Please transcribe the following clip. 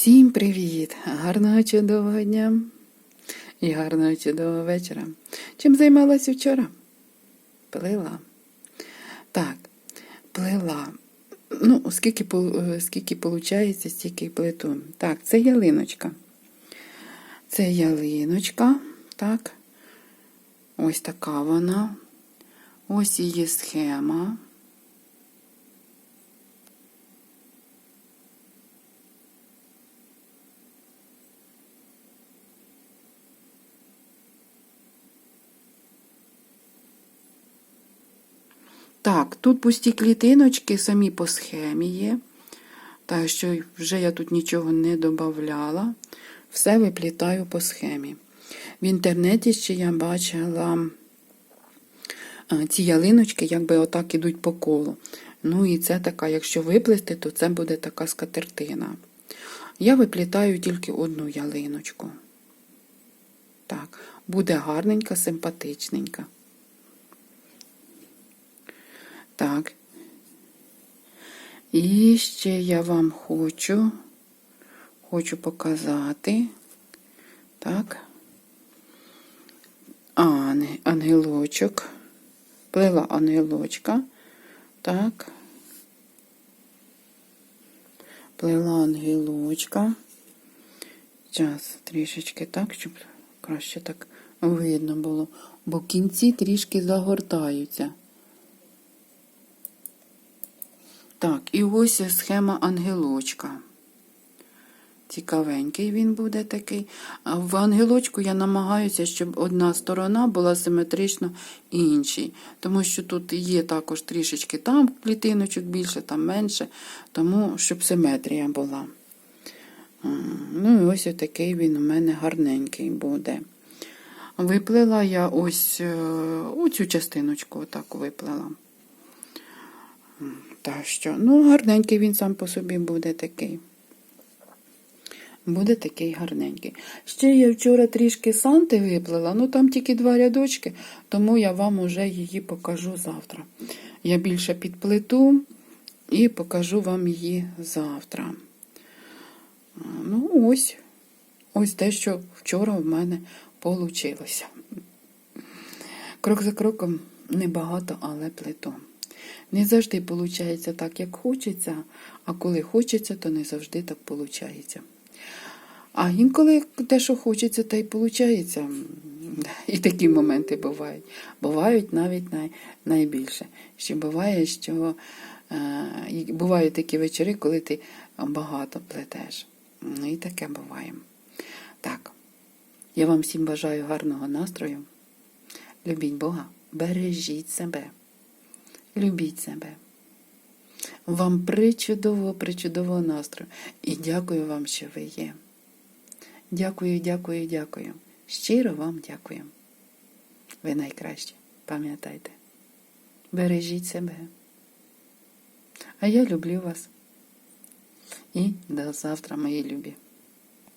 Всім привіт! Гарного чудового дня і гарного чудового вечора. Чим займалася вчора? Плила. Так, плила. Ну, скільки, е, скільки виходить, стільки й плету. Так, це ялиночка. Це ялиночка, так. Ось така вона. Ось її схема. Так, тут пусті клітиночки самі по схемі є. Так що вже я тут нічого не додавала. Все виплітаю по схемі. В інтернеті ще я бачила ці ялиночки, якби отак ідуть по колу. Ну і це така, якщо виплести, то це буде така скатертина. Я виплітаю тільки одну ялиночку. Так, буде гарненька, симпатичненька. Так. І ще я вам хочу, хочу показати. Так. Ангелочок. Плела ангелочка. Так. Плела ангелочка. Зараз трішечки так, щоб краще так видно було. Бо кінці трішки загортаються. Так, і ось схема ангелочка. Цікавенький він буде такий. В ангелочку я намагаюся, щоб одна сторона була симетрично іншій. Тому що тут є також трішечки там клітиночок більше, там менше, тому щоб симетрія була. Ну і ось такий він у мене гарненький буде. Виплела я ось е, оцю частиночку отак виплела. Так що, ну, гарненький він сам по собі буде такий. Буде такий гарненький. Ще я вчора трішки санти виплела, ну там тільки два рядочки, тому я вам уже її покажу завтра. Я більше підплету і покажу вам її завтра. Ну, ось, ось те, що вчора в мене вийшло. Крок за кроком небагато, але плету. Не завжди виходить так, як хочеться, а коли хочеться, то не завжди так виходить. А інколи те, що хочеться, те й виходить. І такі моменти бувають. Бувають навіть най, найбільше. Ще буває, що е, бувають такі вечори, коли ти багато плетеш. Ну і таке буває. Так, я вам всім бажаю гарного настрою. Любіть Бога, бережіть себе. Любіть себе. Вам причудового, причудового настрою. І дякую вам, що ви є. Дякую, дякую, дякую. Щиро вам дякую. Ви найкращі. Пам'ятайте. Бережіть себе. А я люблю вас. І до завтра, мої любі.